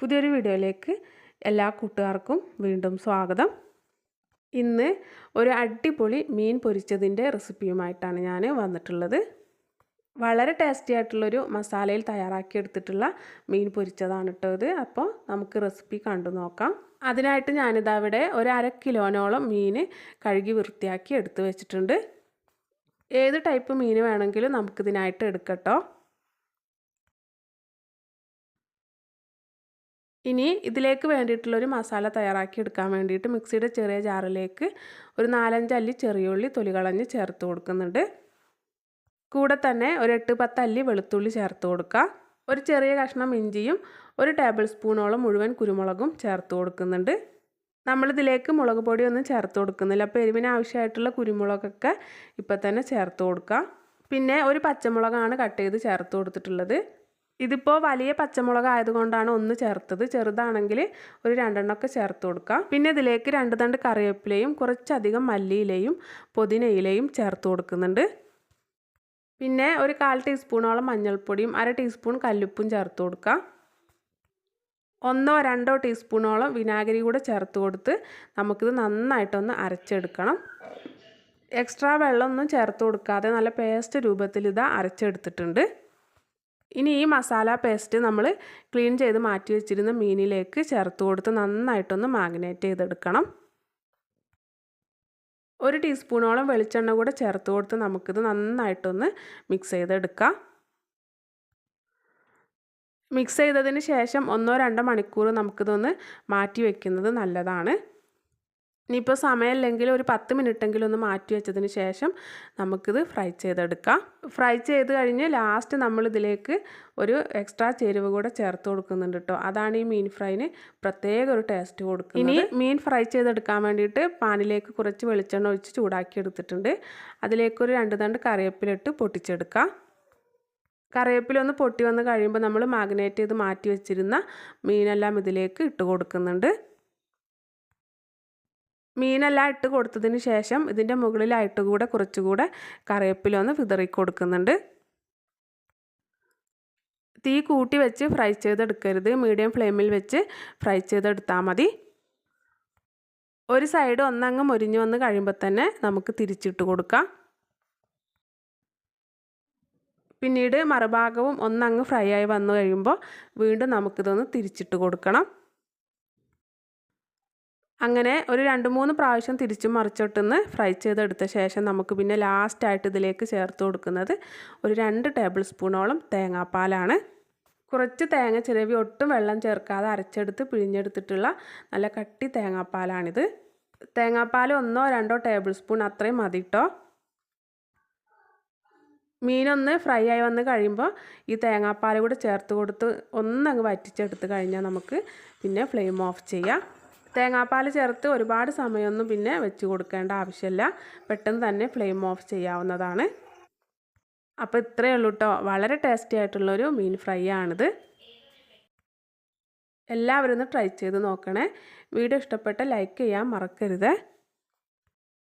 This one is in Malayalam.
പുതിയൊരു വീഡിയോയിലേക്ക് എല്ലാ കൂട്ടുകാർക്കും വീണ്ടും സ്വാഗതം. ഇന്ന് ഒരു അടിപൊളി മീൻ പൊരിച്ചതിന്റെ റെസിപ്പിയുമായിട്ടാണ് ഞാൻ വന്നിട്ടുള്ളത്. വളരെ ടേസ്റ്റി ആയിട്ടുള്ളൊരു മസാലയിൽ തയ്യാറാക്കിയെടുത്തിട്ടുള്ള മീൻ പൊരിച്ചതാണ് കേട്ടോ ഇത്. അപ്പോൾ നമുക്ക് റെസിപ്പി കണ്ടു നോക്കാം. അതിനായിട്ട് ഞാനിത് അവിടെ ഒരു അര കിലോനോളം മീൻ കഴുകി വൃത്തിയാക്കി എടുത്തു വെച്ചിട്ടുണ്ട്. ഏത് ടൈപ്പ് മീൻ വേണമെങ്കിലും നമുക്കിതിനായിട്ട് എടുക്കട്ടോ ഇനി ഇതിലേക്ക് വേണ്ടിയിട്ടുള്ളൊരു മസാല തയ്യാറാക്കി എടുക്കാൻ വേണ്ടിയിട്ട് മിക്സിയുടെ ചെറിയ ജാറിലേക്ക് ഒരു നാലഞ്ച് അല്ലി ചെറിയുള്ളി തൊലി കളഞ്ഞ് ചേർത്ത് കൊടുക്കുന്നുണ്ട്. കൂടെ തന്നെ ഒരു എട്ട് പത്ത് അല്ലി വെളുത്തുള്ളി ചേർത്ത് കൊടുക്കുക. ഒരു ചെറിയ കഷ്ണം ഇഞ്ചിയും ഒരു ടേബിൾ സ്പൂണോളം മുഴുവൻ കുരുമുളകും ചേർത്ത് കൊടുക്കുന്നുണ്ട്. നമ്മളിതിലേക്ക് മുളക് പൊടിയൊന്നും ചേർത്ത് കൊടുക്കുന്നില്ല. അപ്പോൾ എരിവിന് ആവശ്യമായിട്ടുള്ള കുരുമുളകൊക്കെ ഇപ്പം തന്നെ ചേർത്ത് കൊടുക്കുക. പിന്നെ ഒരു പച്ചമുളകാണ് കട്ട് ചെയ്ത് ചേർത്ത് കൊടുത്തിട്ടുള്ളത്. ഇതിപ്പോൾ വലിയ പച്ചമുളക് ആയതുകൊണ്ടാണ് ഒന്ന് ചേർത്തത്. ചെറുതാണെങ്കിൽ ഒരു രണ്ടെണ്ണമൊക്കെ ചേർത്ത് കൊടുക്കാം. പിന്നെ ഇതിലേക്ക് രണ്ട് തണ്ട് കറിവേപ്പിലയും കുറച്ചധികം മല്ലിയിലയും പുതിനയിലയും ചേർത്ത് കൊടുക്കുന്നുണ്ട്. പിന്നെ ഒരു കാൽ ടീസ്പൂണോളം മഞ്ഞൾപ്പൊടിയും അര ടീസ്പൂൺ കല്ലുപ്പും ചേർത്ത് കൊടുക്കാം. ഒന്നോ രണ്ടോ ടീസ്പൂണോളം വിനാഗിരി കൂടെ ചേർത്ത് കൊടുത്ത് നമുക്കിത് നന്നായിട്ടൊന്ന് അരച്ചെടുക്കണം. എക്സ്ട്രാ വെള്ളമൊന്നും ചേർത്ത് കൊടുക്കാതെ നല്ല പേസ്റ്റ് രൂപത്തിൽ ഇത് അരച്ചെടുത്തിട്ടുണ്ട്. ഇനി ഈ മസാല പേസ്റ്റ് നമ്മൾ ക്ലീൻ ചെയ്ത് മാറ്റി വെച്ചിരുന്ന മീനിലേക്ക് ചേർത്ത് കൊടുത്ത് നന്നായിട്ടൊന്ന് മാഗ്നേറ്റ് ചെയ്തെടുക്കണം. ഒരു ടീസ്പൂണോളം വെളിച്ചെണ്ണ കൂടെ ചേർത്ത് കൊടുത്ത് നമുക്കിത് നന്നായിട്ടൊന്ന് മിക്സ് ചെയ്തെടുക്കാം. മിക്സ് ചെയ്തതിന് ശേഷം ഒന്നോ രണ്ടോ മണിക്കൂർ നമുക്കിതൊന്ന് മാറ്റി വയ്ക്കുന്നത് നല്ലതാണ്. ഇനിയിപ്പോൾ സമയമില്ലെങ്കിൽ ഒരു പത്ത് മിനിറ്റെങ്കിലും ഒന്ന് മാറ്റി വെച്ചതിന് ശേഷം നമുക്കിത് ഫ്രൈ ചെയ്തെടുക്കാം. ഫ്രൈ ചെയ്ത് കഴിഞ്ഞ് ലാസ്റ്റ് നമ്മളിതിലേക്ക് ഒരു എക്സ്ട്രാ ചേരുവ കൂടെ ചേർത്ത് കൊടുക്കുന്നുണ്ട് കേട്ടോ അതാണ് ഈ മീൻ ഫ്രൈന് പ്രത്യേക ഒരു ടേസ്റ്റ് കൊടുക്കുന്നത്. ഇനി മീൻ ഫ്രൈ ചെയ്തെടുക്കാൻ വേണ്ടിയിട്ട് പാനിലേക്ക് കുറച്ച് വെളിച്ചെണ്ണ ഒഴിച്ച് ചൂടാക്കി എടുത്തിട്ടുണ്ട്. അതിലേക്കൊരു രണ്ട് തണ്ട് കറിവേപ്പിലിട്ട് പൊട്ടിച്ചെടുക്കാം. കറിവേപ്പില ഒന്ന് പൊട്ടി വന്ന് കഴിയുമ്പോൾ നമ്മൾ മാഗ്നേറ്റ് ചെയ്ത് മാറ്റി വെച്ചിരുന്ന മീനെല്ലാം ഇതിലേക്ക് ഇട്ട് കൊടുക്കുന്നുണ്ട്. മീനെല്ലാം ഇട്ട് കൊടുത്തതിന് ശേഷം ഇതിന്റെ മുകളിലായിട്ട് കൂടെ കുറച്ചുകൂടെ കറിവേപ്പില ഒന്ന് വിതറി കൊടുക്കുന്നുണ്ട്. തീ കൂട്ടി വെച്ച് ഫ്രൈ ചെയ്തെടുക്കരുത്. മീഡിയം ഫ്ലെയിമിൽ വെച്ച് ഫ്രൈ ചെയ്തെടുത്താൽ മതി. ഒരു സൈഡ് ഒന്നങ്ങ് മുരിഞ്ഞ് വന്ന് കഴിയുമ്പോൾ തന്നെ നമുക്ക് തിരിച്ചിട്ട് കൊടുക്കാം. പിന്നീട് മറുഭാഗവും ഒന്നങ്ങ് ഫ്രൈ ആയി വന്നു കഴിയുമ്പോൾ വീണ്ടും നമുക്കിതൊന്ന് തിരിച്ചിട്ട് കൊടുക്കണം. അങ്ങനെ ഒരു രണ്ട് മൂന്ന് പ്രാവശ്യം തിരിച്ചും മറിച്ചിട്ടൊന്ന് ഫ്രൈ ചെയ്തെടുത്ത ശേഷം നമുക്ക് പിന്നെ ലാസ്റ്റായിട്ട് ഇതിലേക്ക് ചേർത്ത് കൊടുക്കുന്നത് ഒരു രണ്ട് ടേബിൾ സ്പൂണോളം തേങ്ങാപ്പാലാണ്. കുറച്ച് തേങ്ങ ചിരവി ഒട്ടും വെള്ളം ചേർക്കാതെ അരച്ചെടുത്ത് പിഴിഞ്ഞെടുത്തിട്ടുള്ള നല്ല കട്ടി തേങ്ങാപ്പാലാണിത്. തേങ്ങാപ്പാൽ ഒന്നോ രണ്ടോ ടേബിൾ സ്പൂൺ അത്രയും മതി കേട്ടോ മീനൊന്ന് ഫ്രൈ ആയി വന്ന് കഴിയുമ്പോൾ ഈ തേങ്ങാപ്പാൽ കൂടെ ചേർത്ത് കൊടുത്ത് ഒന്നങ്ങ് വറ്റിച്ചെടുത്ത് കഴിഞ്ഞാൽ നമുക്ക് പിന്നെ ഫ്ലെയിം ഓഫ് ചെയ്യാം. തേങ്ങാപ്പാൽ ചേർത്ത് ഒരുപാട് സമയമൊന്നും പിന്നെ വെച്ച് കൊടുക്കേണ്ട ആവശ്യമില്ല. പെട്ടെന്ന് തന്നെ ഫ്ലെയിം ഓഫ് ചെയ്യാവുന്നതാണ്. അപ്പോൾ ഇത്രയേ ഉള്ളൂ കേട്ടോ വളരെ ടേസ്റ്റി ആയിട്ടുള്ളൊരു മീൻ ഫ്രൈ ആണിത് എല്ലാവരും ഒന്ന് ട്രൈ ചെയ്ത് നോക്കണേ. വീഡിയോ ഇഷ്ടപ്പെട്ട ലൈക്ക് ചെയ്യാൻ മറക്കരുത്.